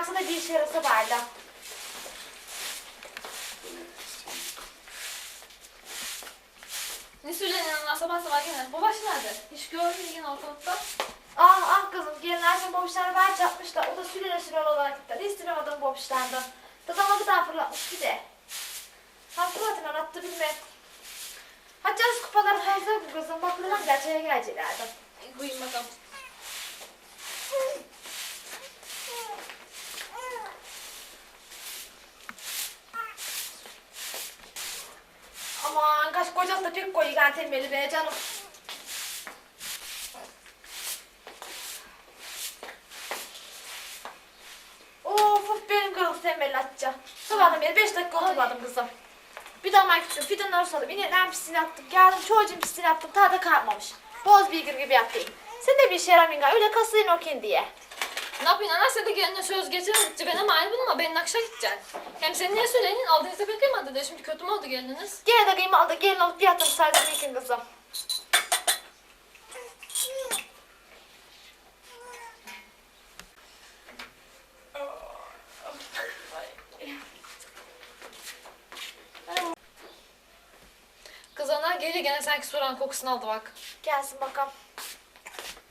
Kalksana bir yarasa bari. Ne söyleniyorsun sabah sabah gene? Bu baş nerede? Hiç görmüyor yine ortalıkta. Ah ah kızım gelin Ercan bobişlerini ver çatmışlar. O da sürüyle sürüyle olarak gitti. İstiramadım bobişlerden. Dadama gıda fırlatmış bir de. Hakikaten attı bilmem. Haccaz kupaları fazla bu kızım. Bakılan gerçeğe geleceklerdi. Koyayım bakalım. Aman kaç kocası pek koyuyor tembeli be canım. Of of benim kırıldı tembel atça. Sabahdan beri beş dakika oturmadım kızım. Bir damar gittim, fidanları suladım, ineklerin pisliğini yaptım, geldim çocuğun pisliğini yaptım, tadı da kalkmamış. Boz beygir gibi yaptım. Sen de bir işe yaramayın öyle kasayın o diye. Ne yapıyorsun ana sen de kendine söz geçiremedikçe ben ama aynı bulma benim akşa gideceksin. Hem sen niye söyledin aldığınızda pek kıymadı de şimdi kötü mü oldu geldiniz? Gene de kıyma aldı, gelin alıp yattım saydım ilkin kızım. Kız ana geliyor gene sanki soğan kokusunu aldı bak. Gelsin bakalım.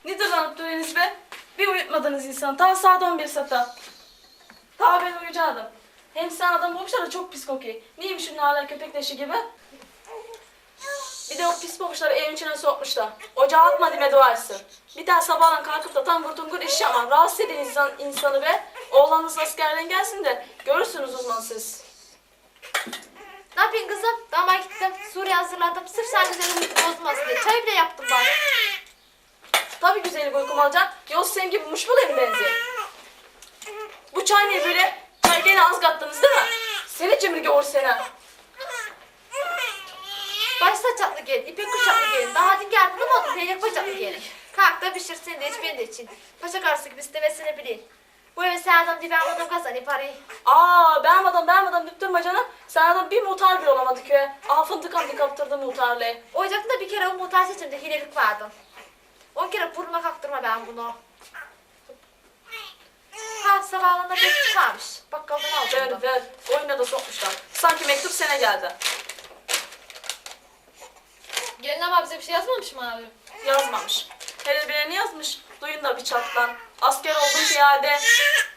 Nedir lan duruyorsunuz be? Bir uyutmadınız insan. Tam saat 11 sata. Daha ben uyuyacaktım. Hem sen adam olmuşlar da çok pis kokuyor. Neymiş şunun hala köpek leşi gibi? Bir de o pis babuşları evin içine sokmuşlar. Ocağa atma deme dua etsin. Bir daha sabahdan kalkıp da tam vurtungur iş yapmam. Rahatsız edin insan, insanı be. Oğlanınız askerden gelsin de görürsünüz uzman siz. Ne yapayım kızım? Dama gittim, Suriye hazırladım. Sırf sen güzel uyku bozmasın diye. Çay bile yaptım bak. Tabii güzellik uykum alacaksın. Yoksa senin gibi muş mu benziyor? Bu çay ne böyle? Çay gene az kattınız değil mi? Seni cimri or seni. Baş saçaklı gelin, ipek kuşaklı gelin. Daha dün geldin ama leylek bacaklı gelin. Kalk da pişir de iç ben de için. Paşa karısı gibi istemesini bilin. Bu eve sen adam diye ben adam kazanayım parayı. Aa ben adam ben adam durma canım. Sen adam bir muhtar bile olamadı köye. Al fındık amdi kaptırdı muhtarlığı. Ocakta bir kere o muhtar seçimde hilelik vardı. On kere burnuma kaktırma ben bunu. Ha sabahlarında mektup varmış. Bakkaldan Ver aldım. ver. Oyuna da sokmuşlar. Sanki mektup sene geldi. Gelin ama bize bir şey yazmamış mı abi? Yazmamış. Hele birine yazmış. Duyun da bir çatlan. Asker oldum ziyade.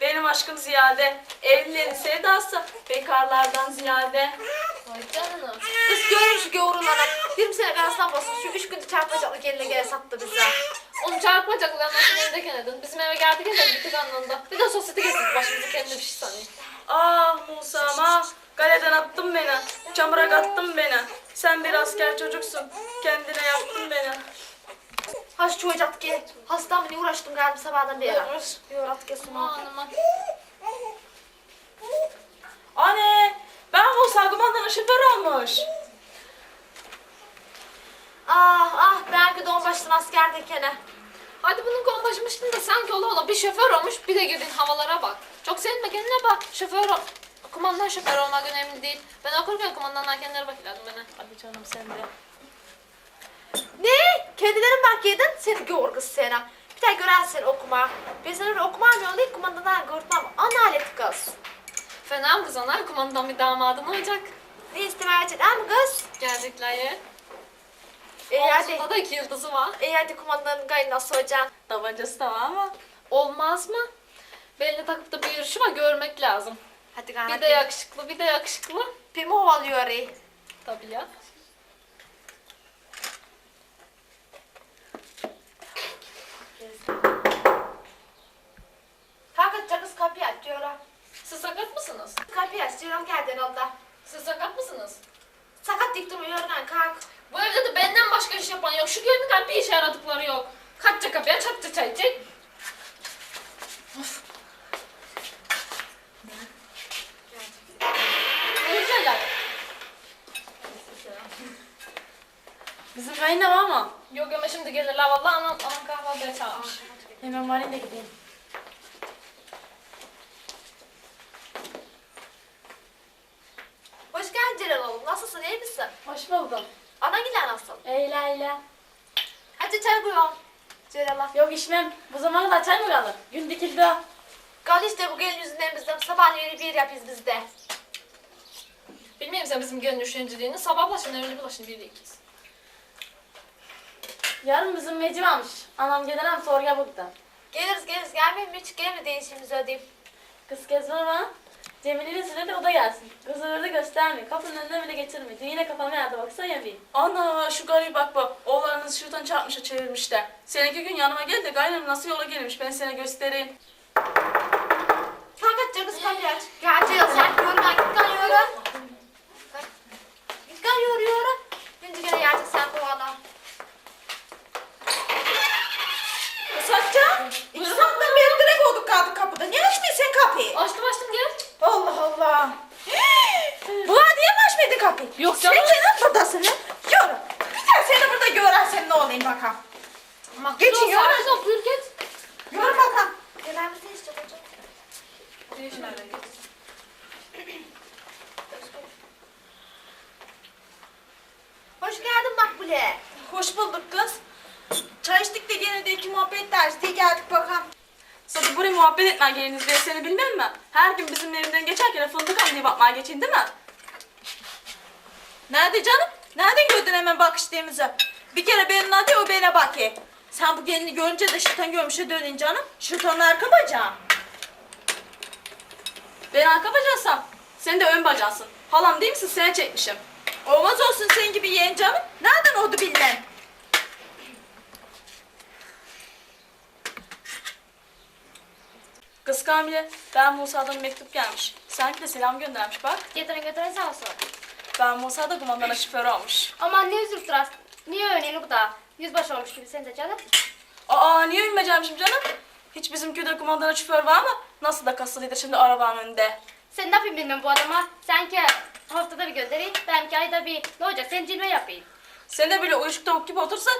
Benim aşkım ziyade. Evlilerin sevdası. Bekarlardan ziyade. Vay canına. Kız görün şu gavurlara. 20 sene karasından basın. Şu üç günde çarpacaklı geline gele sattı bize. Onu çarpacaklar nasıl evde kenedin. Bizim eve geldik ya gittik anlamda. Bir de sosyete getirdik başımıza kendine bir şey sanıyor. Ah Musa'm ah. Galeden attın beni. Çamura kattın beni. Sen bir asker çocuksun. Kendine yaptın beni. Ha şu çocuğu gel. Hastam ne uğraştım geldim sabahdan beri. Dur. Diyor at gel Aman sonra. aman. Anne. Ben Musa kumandanın şoför olmuş. Ah ah belki don baştan askerdeyken. Hadi bunun konbaşımıştın da sanki ola ola bir şoför olmuş bir de girdin havalara bak. Çok sevinme kendine bak. Şoför ol. Kumandan şoför olmak önemli değil. Ben okurken kumandanlar kendileri bakıyorlardı bana. Hadi canım sen de. Ne? Kendilerin bak yedin seni gör kız sana. Bir daha gören seni okuma. Ben sana öyle okumam yolu değil kumandadan görtmem. Ana alet kız. Fena mı kız ana? Kumandan bir damadın olacak. Ne istemeye değil mi kız? Gelecekler ya. E hadi. Omzunda da iki yıldızı var. E hadi kumandanın kaynası hocan. Tabancası tamam ama. Olmaz mı? Beline takıp da bir var görmek lazım. Hadi gel. Bir de yakışıklı bir de yakışıklı. Bir mi ovalıyor orayı? Tabii ya. Kalk kız kapıyı aç diyorlar. Sakat mısınız? Kapıyı aç diyorum geldin onda. Siz sakat mısınız? Sakat dik durma yorgan kalk. Bu evde de benden başka iş yapan yok. Şu gelin kalp bir işe yaradıkları yok. Kaçça kapıya çatça çay çek. Of. Güzeller. Bizim kayınlam ama. Yok ama şimdi gelirler vallahi anam, anam kahvaltıya çağırmış. Hemen da gideyim. Geldin Celal oğlum. Nasılsın iyi misin? Hoş buldum. Ana gider nasıl? Eyle eyle. Hadi çay koyalım. Celal'a. Yok içmem. Bu zamana da çay mı kalır? Gün dikildi. Kal işte bu gelin yüzünden bizim sabahleyin bir yapıyoruz biz de. Bilmiyorum sen bizim gelin üşenciliğini. Sabah başına öyle bulaşın bir ikiz. Yarın bizim meci varmış. Anam gelir hem sorguya burada. Geliriz geliriz gelmeyin mi hiç gelmedi işimizi ödeyeyim. Kız kez var ama Cemile'nin süre de o da gelsin. Orada gösterme. Kapının önüne bile getirme. Dün yine kafama yerde baksana yemeği. Ana şu garibi bak bak. Oğlanınızı şuradan çarpmışa çevirmişler. Sen iki gün yanıma gel de gayrım nasıl yola gelmiş ben sana göstereyim. Fakat canınız kapıyı aç. Gerçi sen yorma git kan yoru. Git kan yoru yoru. Şimdi gene gerçi sen kovana. Satcan, iki saatten beri direkt olduk kaldık kapıda. Niye açmıyorsun sen kapıyı? Açtım açtım gel. Allah Allah. Bu diye mi açmadın kapıyı? Yok Sen canım. gene buradasın ha? Yürü. Bir tane seni burada görersen ne olayım bakalım. Geçin, Geçin. Sakin ol buyur geç. Yürü bakalım. Genel misin işte hocam? Hoş geldin Makbule. Hoş bulduk kız. Çay içtik de gene de iki muhabbet dersi diye geldik bakalım. Sadı buraya muhabbet etmeye geliniz diye seni bilmem mi? Her gün bizim evimden geçerken fındık al diye bakmaya geçin değil mi? Nerede canım? Nereden gördün hemen bakıştığımızı? Bir kere benim adı o bana bakıyor. Sen bu gelini görünce de şırtan görmüşe dönün canım. Şırtanın arka bacağı. Ben arka bacansam sen de ön bacansın. Halam değil misin? Seni çekmişim. Olmaz olsun senin gibi yeğen canım. Nereden oldu bilmem. Kız Kamile, ben Musa'dan mektup gelmiş. Sanki de selam göndermiş bak. Getirin getirin sağ olsun. Ben Musa da kumandana şoför olmuş. Aman ne üzülüp durasın. Niye öyle bu da? Yüzbaşı olmuş gibi sen de canım. Aa niye ünmeyeceğim canım? Hiç bizim köyde kumandana şoför var mı? Nasıl da kasılıydı şimdi arabanın önünde. Sen ne yapayım bilmem bu adama. Sanki haftada bir göndereyim. Benimki ayda bir. Ne olacak sen cilve yapayım. Sen de böyle uyuşuk tavuk gibi otursan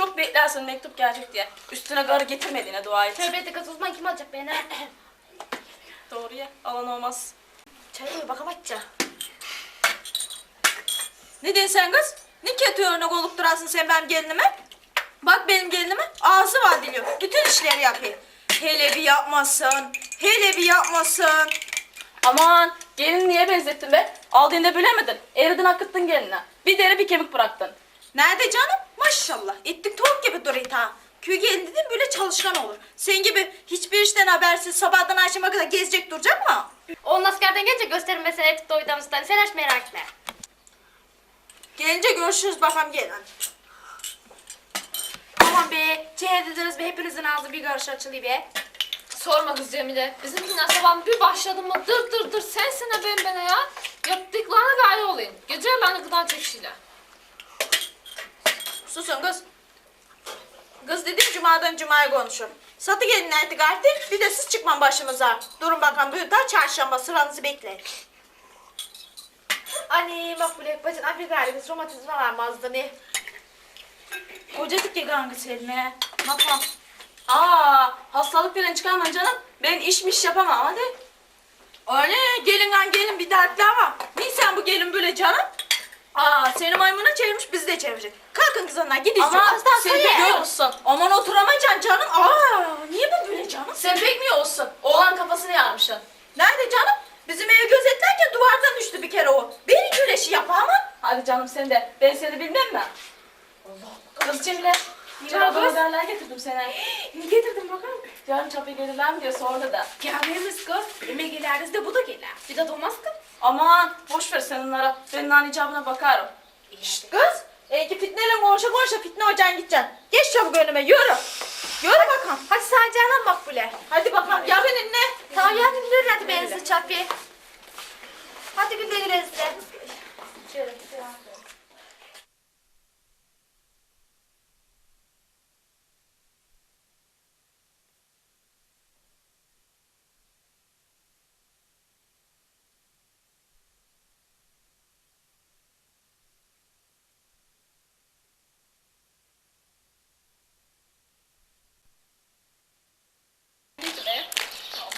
çok beklersin mektup gelecek diye. Üstüne garı getirmediğine dua et. Kız uzman kim alacak beni? Doğru ya, alan olmaz. Çay koy bakalım açça. Ne diyorsun sen kız? Ne kötü örnek olup durasın sen benim gelinime? Bak benim gelinime ağzı var diliyor. Bütün işleri yapıyor. Hele bir yapmasın. Hele bir yapmasın. Aman gelin niye benzettin be? Aldığında bilemedin. Eridin akıttın geline. Bir deri bir kemik bıraktın. Nerede canım? Maşallah. Ettik tavuk gibi duruyor ha. Köy gelin dedim böyle çalışkan olur. Sen gibi hiçbir işten habersiz sabahtan akşama kadar gezecek duracak mı? Onun askerden gelince gösterin mesela etik doydamızdan. Sen aç merak etme. Gelince görüşürüz bakalım gelin. Aman be. Dediniz be hepinizin ağzı bir karış açılıyor be. Sorma kız Cemile. Bizimkinden sabah bir başladı mı dır dır dır sensine ben bana ya. Yaptıklarına gaye olayım. Gece yarılarına gıdan çekişiyle. Susun kız. Kız dedim cumadan cumaya konuşurum. Satı gelin artık artık. Bir de siz çıkman başımıza. Durun bakalım bugün daha çarşamba sıranızı bekleyin. Anne Makbule bacın abi galiba romatizma varmazdı ne? Kocadık ya kanka Selme. Ne yapalım? Aa hastalık falan çıkarma canım. Ben işmiş yapamam hadi. Öyle gelin an gelin bir dertli ama. Niye sen bu gelin böyle canım? Aa seni maymuna çevirmiş bizi de çevirecek. Kalkın kızlar gidin. Ama sen pek olsun. Aman oturamayacaksın canım. Aa niye bu böyle canım? Sen pek mi olsun? Oğlan kafasını yarmışsın. Nerede canım? Bizim evi gözetlerken duvardan düştü bir kere o. Beni güreşi yap ama. Hadi canım sen de. Ben seni bilmem mi? Allah Kız Cemile. Çorba haberler getirdim sana. Ne getirdin bakalım? Yarın çapı gelirler mi diye sordu da. Gelmemiz kız. Yemek geliriz de bu da gelir. Bir de dolmaz kız. Aman boş ver sen onlara. Ben nane icabına bakarım. Şşt kız. E fitneyle konuşa konuşa fitne hocan gideceksin. Geç çabuk önüme yürü. Yürü bakalım. Hadi sen canan Makbule. Hadi bakalım ya benimle. Tamam ya dinliyorum hadi ben sizi çarpı. Hadi güle güle size. Şöyle.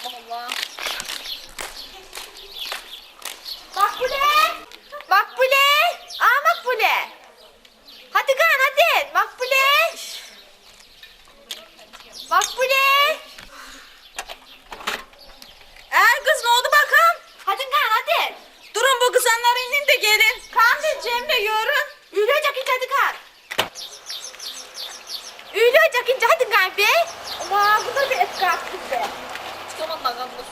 Allah Allah. Makbule! Makbule! Aa Makbule! Hadi kan hadi! Makbule! Makbule! Aa bu da bir et kalktı be. Çıkamam da kalmış.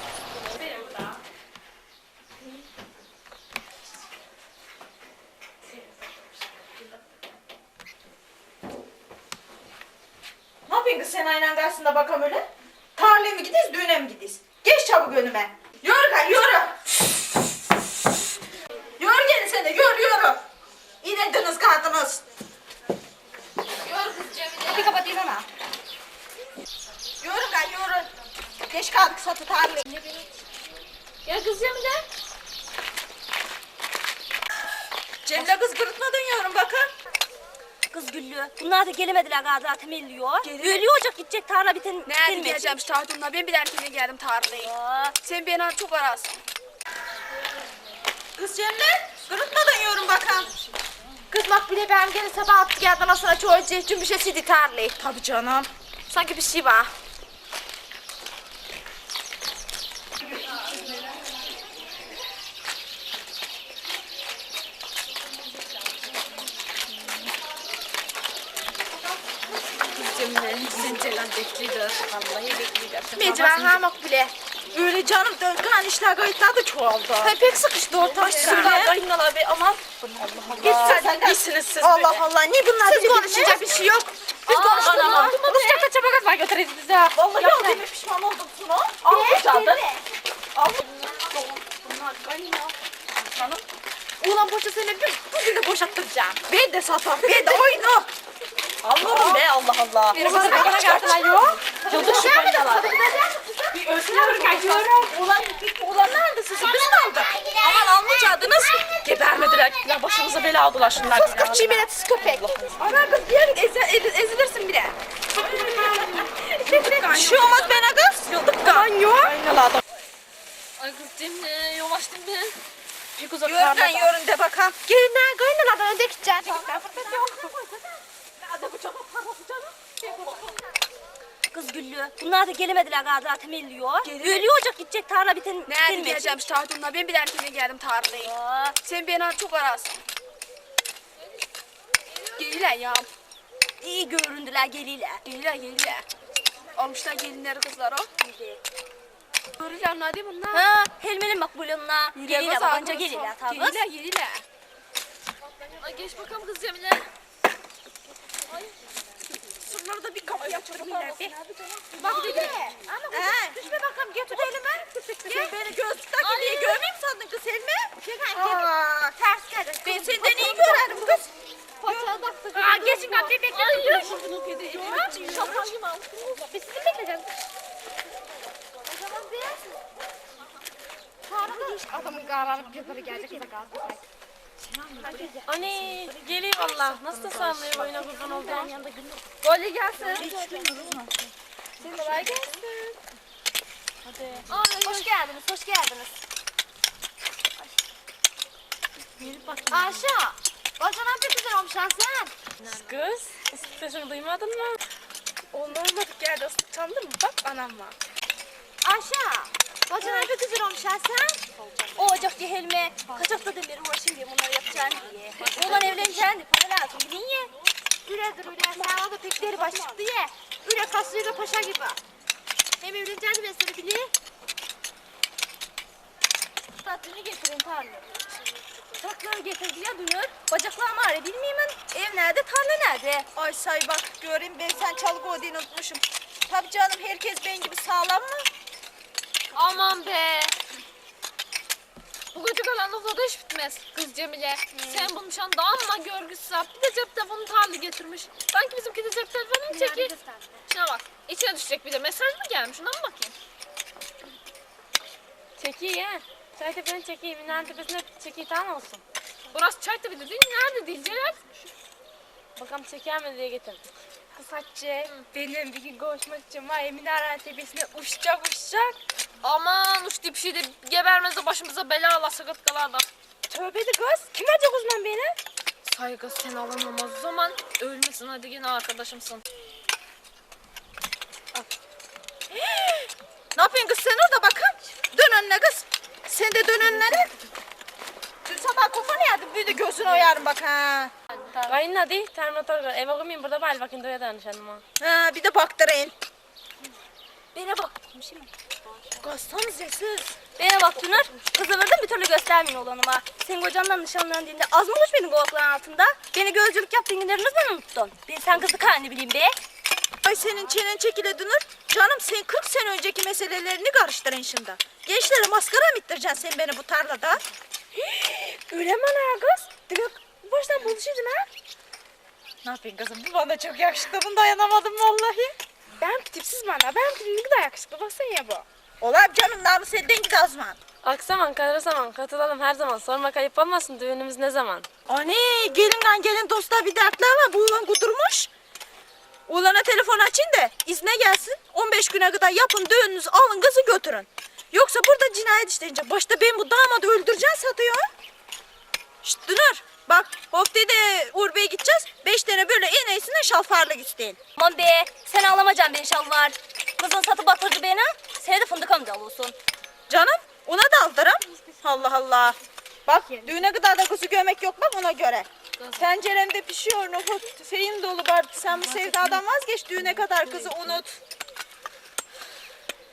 Yapıyorsun kız sen aynen karşısında bakalım öyle? Tarlaya mı gidiyiz, düğüne mi gidiyiz? Geç çabuk önüme. Yürü gel, yürü. Yürü gelin sen de, yürü yürü. İnediniz kaldınız. Gör kız Cemile. Hadi kapatayım ama. Yürü gel, yürü. Geç kaldık satı tarlayı. Gel kız Cemile. Cemile kız kırıtma dönüyorum bakın. Kız Güllü. Bunlar da gelemediler galiba temelliyor. Ölüyor olacak gidecek tarla biten. Nerede bitirmeyecek. geleceğim işte Hatun'la ben bir erkeğe geldim tarlayı. Aa, Sen beni çok arasın. Kız Cemile, kırıtma dönüyorum bakın. Kız Makbule ben gene sabah attı geldi sonra çoğu için bir şey sildi tarlayı. Tabii canım. Sanki bir şey var. Mecburen ha Makbule. Öyle canım dönkan işler kayıtlar da çoğaldı. Ay pek sıkıştı ortalık. Şurada kayınlar be aman. Git sen gitsiniz siz Allah Allah ne bunlar? Siz konuşacak bir şey yok. Biz konuştuk mu? Rusçakta çabakat var götüreceğiz bize. Vallahi ya demin pişman oldum Suna. Almayacaktın. Ulan boşa seni bir bugün de boşattıracağım. Ben de satam. Ben de oyunu. Allah'ım be Allah Allah. Bir bana bana geldiler yok. Şu kaynalar. Bir bir kaçıyorum. Ulan. Ulan neredesin? Siz mi aldın? Aman almayacaktınız. Gebermediler. Ya başımıza bela aldılar şunlar. Sus kız çiğnetsiz köpek. Ana kız bir eze- ezilirsin bile. bir şey olmaz bana kız. Yıldık kan yok. Kaynalı adam. Ay kız Cemile yavaştım ben. Pek uzak Yörden yörün de bakalım. Gelinler kaynalardan önde gideceksin. Kız Güllü. Bunlar da gelemediler galiba temelliyor. Ölüyor olacak gidecek tarla biten. Nerede bitirmeyecek. geleceğim işte Hatun'la ben bir erkeğe geldim tarlayı. Aa, Sen beni çok arasın. Geliler ya. iyi göründüler geliyle. Geliler geliler. Almışlar gelinleri kızlar o. Görürler ne bunlar? Ha, Helme'nin makbulunla. Geliyle Gelmez babanca ağzımız geliyle sok. tabi. Geliler geliler. Ay geç bakalım kız Cemile. Şunları da bir açalım. Bak bir de. Ana He. düşme bakalım getir elime. Sen beni gözlükten diye görmeyeyim sandın kız. Gel Aa, Ters geldi. ben senden iyi görerim kız. Paçağı taktı. Aa geçin ben bir bekle. Ay Biz sizi bekleyeceğiz. O zaman. Sonra adamın kararı yukarı gelecek. Bir dakika. Anne geliyor valla. Nasıl da sallıyor oyuna kurban oldum. Golü gelsin. Kolay gelsin. Ay, hoş geldiniz, hoş geldiniz. Ayşe, bacana bir güzel olmuş ha sen. Kız sesini duymadın mı? Oğlum olmadık yerde ıslık mı? Bak anam var. Ayşe, bacana bir güzel olmuş ha. O ocak diye Helme. Kaçakta demiri uğraşayım diye bunları yapacağını diye. Oğlan evleneceğini diye para lazım bilin ye. Üredir üre, sen da pek deri baş çıktı ye. Üre kaslıyla paşa gibi. Hem evleneceğini ben seni bileyim. Tatlını getirin tarla. Takları getirdi ya dünür. Bacaklarım ağrı ben. Ev nerede tarla nerede? Ay say bak göreyim ben sen çalgı odini unutmuşum. Tabii canım herkes ben gibi sağlam mı? Aman be. Bu gıcık olan lafla iş bitmez kız Cemile. Sen bunu nişanda amma görgüsü sap. Bir de cep telefonu tarlı getirmiş. Sanki bizimki de cep telefonu mu çekil? Şuna bak. İçine düşecek bir de mesaj mı gelmiş? Ona mı bakayım? Çekiyor ya. Çay tepeni çekeyim. İnan tepesine çekeyim tamam olsun. Burası çay tabi değil. Nerede değil Celal? Bakalım çeker mi diye getirdim. Hatice benim bir gün konuşmak için var ya Minare tepesine uçacak uçacak. Aman uçtu bir şey de gebermez de başımıza bela ala sakat kala da. Tövbeli kız. Kim alacak uzman beni? Saygı sen alamamaz o zaman ölmesin hadi yine arkadaşımsın. Ne yapıyorsun kız sen orada bakın. Dön önüne kız. Sen de dön önüne. Dün sabah kafanı yerdin bir de gözünü oyarım bak ha. Kayın hadi terminatör eve koymayayım burada bari bakayım doya danışalım ha. Ha bir de baktırayım. Bana bak. Mı? Kastan sessiz. Bana bak Dünür. Kızı verdim bir türlü göstermeyin olanıma. Senin kocandan nişanlandığında az mı olmuş benim kulakların altında? Beni gözcülük yaptığın günleri ne zaman unuttun? Ben sen kızı halini bileyim be. Ay senin çenen çekile Dünür. Canım sen 40 sene önceki meselelerini karıştırın şimdi. Gençlere maskara mı ittireceksin sen beni bu tarlada? Öyle mi ana kız? Demek baştan buluşurdun ha? Ne yapayım kızım bu bana çok yakıştı. Bunu dayanamadım vallahi. Ben tipsiz bana. Ben tipim ne kadar yakışıklı. Baksana ya bu. Ola canım namus senden git Azman. Aksaman Karasaman katılalım her zaman. Sorma kayıp olmasın düğünümüz ne zaman? Anne gelin gelin dostlar bir dertler var. Bu ulan kudurmuş. Ulan'a telefon açın da izne gelsin. 15 güne kadar yapın düğününüzü alın kızı götürün. Yoksa burada cinayet işleyince başta ben bu damadı öldüreceğim satıyor. Şşt Dünür bak Hofte'de Uğur Bey'e gideceğiz. 5 tane böyle en iyisinden şalfarlık isteyin. Aman be. Sen ağlamayacaksın beni şalvar. Kızın satı batırdı beni. Sen de fındık amca olsun. Canım ona da aldırım. Allah Allah. Bak düğüne kadar da kuzu gömek yok bak ona göre. Tenceremde pişiyor nohut. Şeyin dolu var. Sen bu sevdadan vazgeç düğüne kadar kızı unut.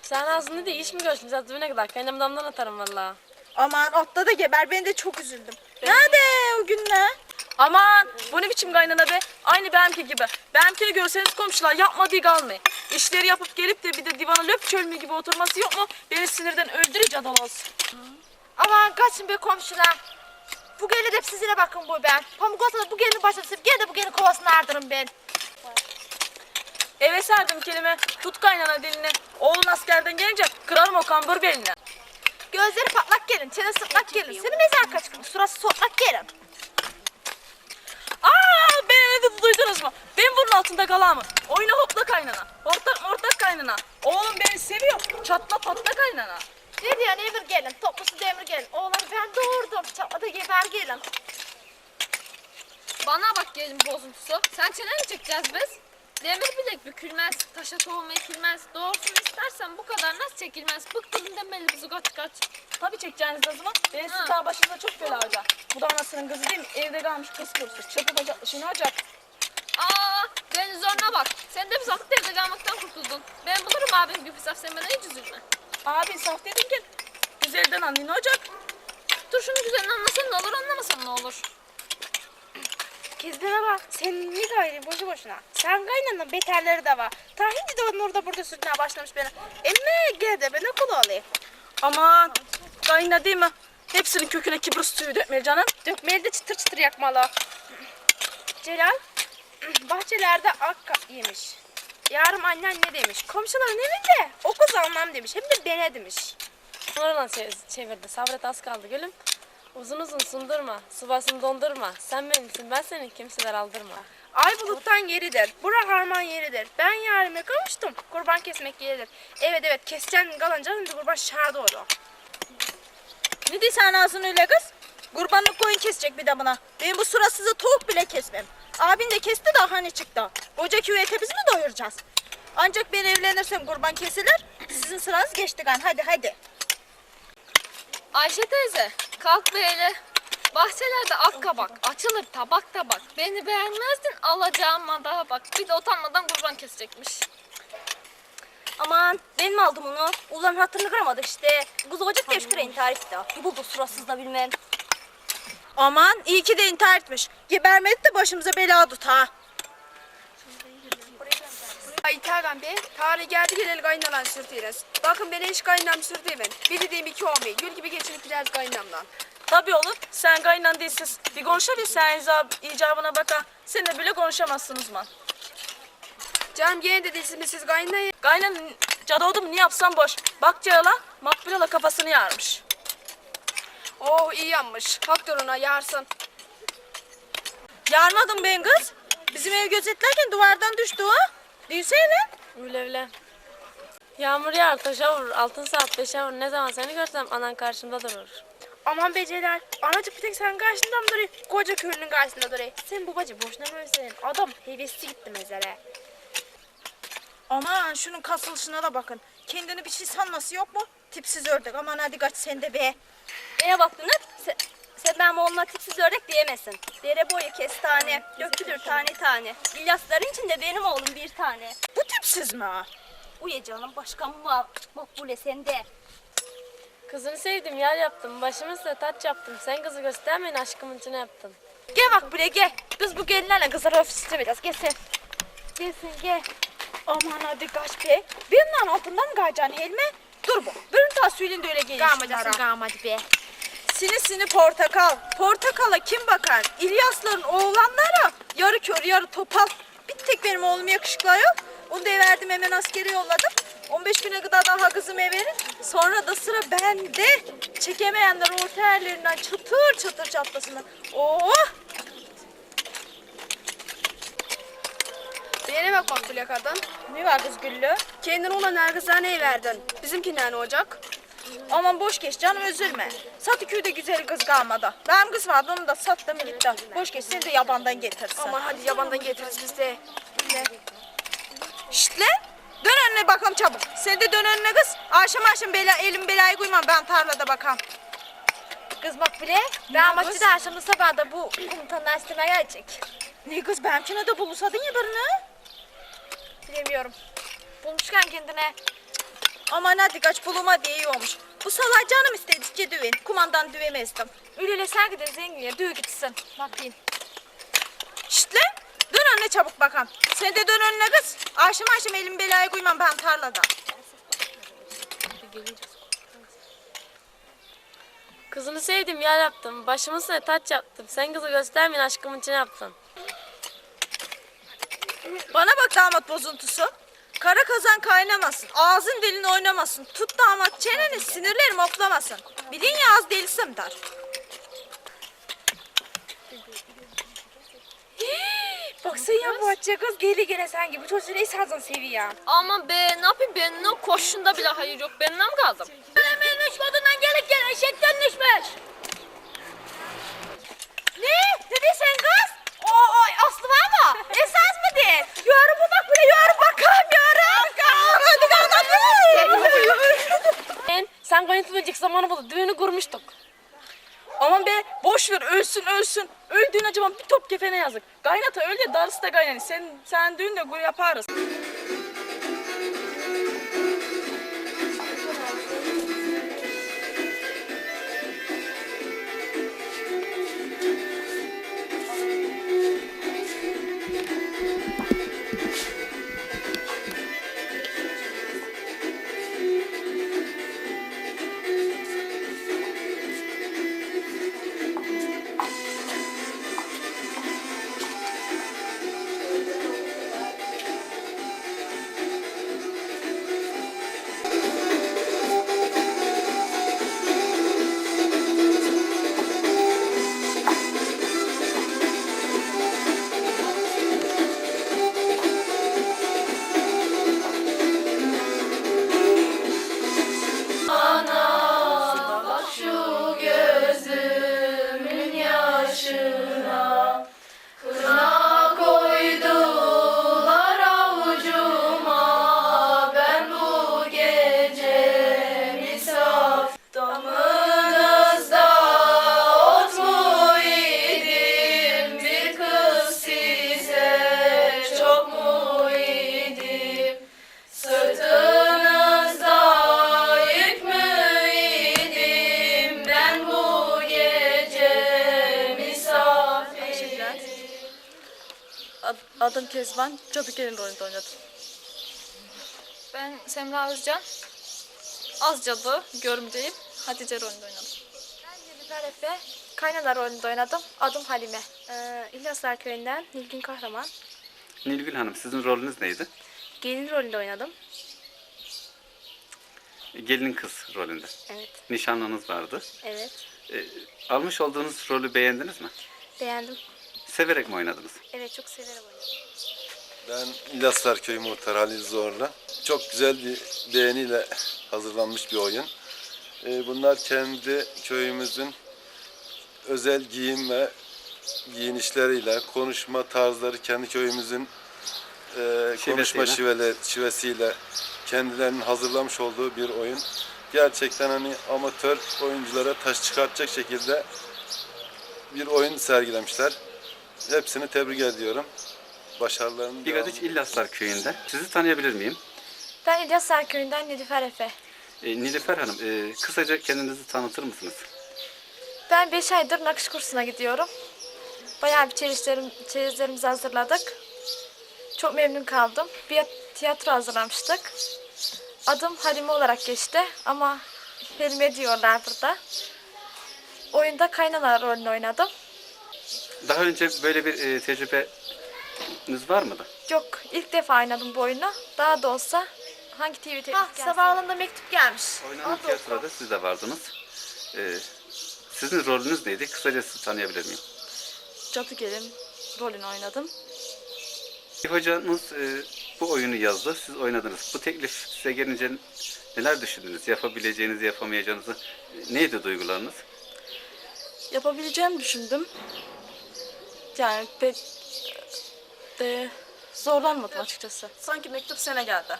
Sen aslında değil iş mi? Zaten düğüne kadar kaynam damdan atarım valla. Aman atla da geber ben de çok üzüldüm. Nerede o günler? Aman bu ne biçim kaynana be? Aynı benimki gibi. Benimkini görseniz komşular yapmadığı kalmayı. İşleri yapıp gelip de bir de divana löp çölmü gibi oturması yok mu? Beni sinirden öldürücü adalos. Aman kaçın be komşular. Bu gelin hep sizine bakın bu ben. Pamuk olsa da bu gelin başına sırf gene de bu gelin kovasını ardırım ben. Eve serdim kelime. Tut kaynana dilini. Oğlun askerden gelince kırarım o kambur belini. Gözleri patlak gelin, çene sırtlak gelin. Senin mezar kaçkın, surası sotlak gelin. Aa beni ne dedi duydunuz mu? Ben bunun altında kalamı. Oyna hopla kaynana. Hortlak mortlak kaynana. Oğlum beni seviyor. Çatla patla kaynana. Ne diyorsun Emir gelin, toplusu demir gelin. Oğlanı ben doğurdum, çatladı geber gelin. Bana bak gelin bozuntusu. Sen çene mi çekeceğiz biz? Demir bilek bükülmez, taşa tohum ekilmez. Doğrusunu istersen bu kadar nasıl çekilmez? Bıktım demeli bizi kaç kaç. Tabii çekeceğiniz zaman. Ben Ha. siz daha başınıza çok bela olacak. Bu da anasının kızı değil mi? Evde kalmış kız kurusu. Çapı bacaklı şimdi olacak. Aa, deniz zoruna bak. Sen de biz aklı evde kalmaktan kurtuldun. Ben bulurum abim gibi hesap sen bana hiç üzülme. Abi saf dedin ki. Güzelden anlayın ne olacak? Dur şunu güzelini anlasan ne olur anlamasan ne olur. Kızlara bak. Sen ne gayrı boşu boşuna. Sen kaynanın beterleri de var. Ta hindi de onun orada burada sürtmeye başlamış beni. Emme gel de bana kul olayım. Aman kayna değil mi? Hepsinin köküne kibrit suyu dökmeli canım. Dökmeli de çıtır çıtır yakmalı. Celal bahçelerde ak yemiş. Yarım annen ne demiş? Komşuların evinde o kız almam demiş. Hem de bene demiş. Oradan çe- çevirdi. Sabret az kaldı gülüm. Uzun uzun sundurma, sıvasını dondurma. Sen benimsin, ben senin kimseler aldırma. Ay buluttan yeridir. Burak harman yeridir. Ben yarime kavuştum. Kurban kesmek yeridir. Evet evet keseceksin kalınca şimdi kurban şardı oldu. Ne diyorsun ağzın öyle kız? Kurbanlık koyun kesecek bir de buna. Ben bu suratsızı tavuk bile kesmem. Abin de kesti de hani çıktı. Koca küvete biz mi doyuracağız? Ancak ben evlenirsem kurban kesilir. Sizin sıranız geçti gan. Hadi hadi. Ayşe teyze, kalk böyle. Bahçelerde ak kabak, açılır tabak tabak. Beni beğenmezdin, alacağıma daha bak. Bir de utanmadan kurban kesecekmiş. Aman ben mi aldım onu? Ulan hatırını kıramadı işte. Kız ocak diye şükür intihar etti. Bir buldu suratsız da bilmem. Aman iyi ki de intihar etmiş. Gebermedi de başımıza bela tut ha. Ay Tergan Bey, tarih geldi geleli kaynanan sürtüyoruz. Bakın ben hiç kaynam sürtüyemem. Bir dediğim iki olmayı. Gül gibi geçinip gideriz kaynamdan. Tabii oğlum. Sen kaynan değilsiz. Bir konuşabilir sen icab icabına baka. Seninle bile konuşamazsın uzman. Canım gene de değilsiniz siz kaynayın. Kaynan cadı oldu mu ne yapsan boş. Bak Ceyla Makbule'la kafasını yarmış. Oh iyi yanmış. Duruna yarsın. Yarmadım ben kız. Bizim ev gözetlerken duvardan düştü o. Değilsene. Öyle öyle. Yağmur yağar, taşa vurur. Altın saat beşe vurur. Ne zaman seni görsem anan karşımda durur. Aman be Celal. Anacık bir tek sen karşında mı duruyor? Koca köylünün karşısında duruyor. Sen babacı boşuna mı özledin? Adam hevesli gitti mezara. Aman şunun kasılışına da bakın. Kendini bir şey sanması yok mu? Tipsiz ördek. Aman hadi kaç sen de be. Bana bak Dünür. Sen, sen benim oğluma tipsiz ördek diyemezsin. Dere boyu kestane, dökülür tane tane. İlyasların içinde benim oğlum bir tane. Bu tipsiz mi ha? Uyuyacağım başka mal. Makbule sende. Kızını sevdim yer yaptım. Başımızda taç yaptım. Sen kızı göstermeyin aşkımın içine yaptım. Gel bak buraya gel. Kız bu gelinlerle kızlara öfsüzle biraz. Gel sen. Gel sen gel. Aman hadi kaç be. Birinin altından kayacaksın Helme. Dur bu. Birini daha söyleyin de öyle gelin şunlara. Gamadı be. Sini sini portakal. Portakala kim bakar? İlyasların oğlanları yarı kör yarı topal. Bir tek benim oğlum yakışıklı ayol. Onu da verdim hemen askere yolladım. 15 güne kadar daha kızımı verin. Sonra da sıra bende. Çekemeyenler orta yerlerinden çatır çatır çatlasınlar. Oh! Bana bak Makbule kadın. Ne var kız Güllü? Kendin olan herkese verdin. Bizimkinden ne olacak? Aman boş geç canım üzülme. Satıköy'de güzel kız kalmadı. Benim kız vardı onu da sattım gitti. Boş geç seni de yabandan getirsin. Aman hadi yabandan getiririz biz de. Şşt lan! Dön önüne bakalım çabuk. Sen de dön önüne kız. Akşam akşam bela, elim belayı koymam ben tarlada bakalım. Kız Makbule. Ben maçı da akşamda sabah da bu komutanlar isteme gelecek. Ne kız benimkine de bulursadın ya birini. Bilemiyorum. Bulmuşken kendine. Aman hadi kaç buluma diye iyi olmuş. Bu salak canım istedikçe düğün. Kumandan düvemezdim. Öyle sen gidin zenginle düğü gitsin. Ne yapayım? Şşt lan! Dön önüne çabuk bakalım. Sen de dön önüne kız. Akşam akşam elim belayı koymam ben tarlada. Kızını sevdim yer yaptım. Başımızda taç yaptım. Sen kızı göstermeyin aşkımın içine yaptım. Bana bak damat bozuntusu. Kara kazan kaynamasın. Ağzın dilin oynamasın. Tut damat çeneni sinirlerim oklamasın. Bilin ya az delisim dar. Baksana ya bu açığa kız geri gene sen gibi çocuğu İsa'dan seviyor. Aman be ne yapayım ben ne koşunda bile hayır yok. Ben ne mi kaldım? Hemen düşmediğinden gelip gel eşekten düşmüş. Ne? Ne diyorsun kız? O, o Aslı var mı? Esas mı değil? Yorum bu bak buraya yorum bakalım yorum. Hadi Ben, sen kaynatılacak zamanı buldu. Düğünü kurmuştuk. Aman be boş ver ölsün ölsün. Öldüğün acaba bir top kefene yazık. Kaynata öl ya darısı da kaynani. Sen, sen düğün de yaparız. Kezban. Cadı gelin rolünde oynadım. Ben Semra Özcan. Az cadı, görümceyim. Hatice rolünde oynadım. Nilüfer Efe, Kaynana rolünde oynadım. Adım Halime. Ee, İlyaslar Köyü'nden Nilgün Kahraman. Nilgün Hanım sizin rolünüz neydi? Gelin rolünde oynadım. Gelin kız rolünde. Evet, Nişanlınız vardı. evet. Ee, almış olduğunuz rolü beğendiniz mi? Beğendim. Severek mi oynadınız? Evet, çok severim oynadım. Ben İlyaslar Köyü Muhtarı Halil Zorlu. Çok güzel bir beğeniyle hazırlanmış bir oyun. Ee, Bunlar kendi köyümüzün özel giyim ve giyinişleriyle, konuşma tarzları kendi köyümüzün e, konuşma şivele, şivesiyle kendilerinin hazırlamış olduğu bir oyun. Gerçekten hani amatör oyunculara taş çıkartacak şekilde bir oyun sergilemişler. Hepsini tebrik ediyorum. Başarılarının Bigadiç İllaslar köyünde. Sizi tanıyabilir miyim? Ben İlyaslar köyünden Nilüfer Efe. E, Nilüfer Hanım, e, kısaca kendinizi tanıtır mısınız? Ben 5 aydır nakış kursuna gidiyorum. Bayağı bir çeyizlerim, çeyizlerimizi hazırladık. Çok memnun kaldım. Bir tiyatro hazırlamıştık. Adım Halime olarak geçti ama Helime diyorlar burada. Oyunda kaynana rolünü oynadım. Daha önce böyle bir e, tecrübeniz var mıydı? Yok ilk defa oynadım bu oyunu. Daha da olsa hangi TV teklif Ah, sabahında mektup gelmiş. Oynanan tiyatroda siz de vardınız. E, sizin rolünüz neydi? Kısaca sizi tanıyabilir miyim? Cadı gelin rolünü oynadım. Bir hocanız e, bu oyunu yazdı, siz oynadınız. Bu teklif size gelince neler düşündünüz? Yapabileceğinizi, yapamayacağınızı e, neydi duygularınız? Yapabileceğimi düşündüm. Yani pek de zorlanmadım açıkçası. Sanki mektup sana geldi.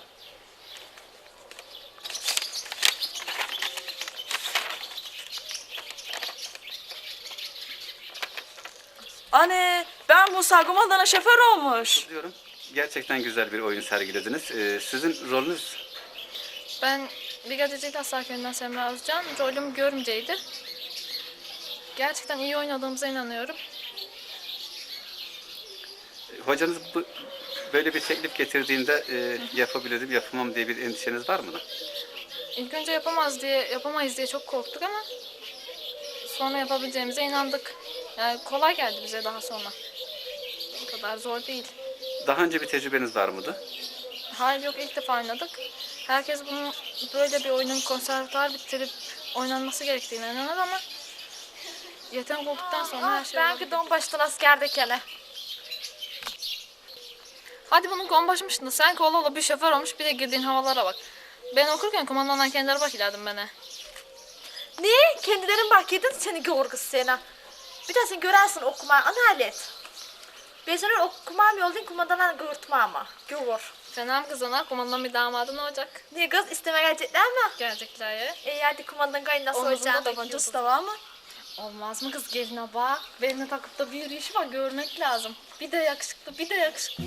Anne ben Musa Kumandan'a şoför olmuş. Diyorum. Gerçekten güzel bir oyun sergilediniz. E, sizin rolünüz Ben Bigadecik Aslar Köyü'nden Semra Özcan. Rolüm görümceydi. Gerçekten iyi oynadığımıza inanıyorum. Hocanız bu, böyle bir teklif getirdiğinde e, yapabilirim, yapamam diye bir endişeniz var mıydı? İlk önce yapamaz diye, yapamayız diye çok korktuk ama sonra yapabileceğimize inandık. Yani kolay geldi bize daha sonra. O kadar zor değil. Daha önce bir tecrübeniz var mıydı? Hayır yok ilk defa oynadık. Herkes bunun böyle bir oyunun konservatuar bitirip oynanması gerektiğine inanır ama yetenek olduktan sonra her şey Ben olabilir. gidon baştan askerdeyken. Hadi bunun konbaşmıştın. Sen kola ola bir şoför olmuş bir de girdiğin havalara bak. Ben okurken kumandandan kendileri bak ilerdim bana. Niye? Kendilerin bak yedin seni gavur kız seni. Bir de sen görersin okuma analet. Ben sana okumam yollayın kumandadan gavurtma ama. Gavur. Fena mı kızana? Kumandan bir damadın olacak. Niye kız isteme gelecekler mi? Gelecekler ya. İyi hadi kumandan kaynası Omuzunda olacağım. tabancası da var mı? Olmaz mı kız geline bak. Beline takıp da bir yürüyüşü var görmek lazım. Bir de yakışıklı bir de yakışıklı.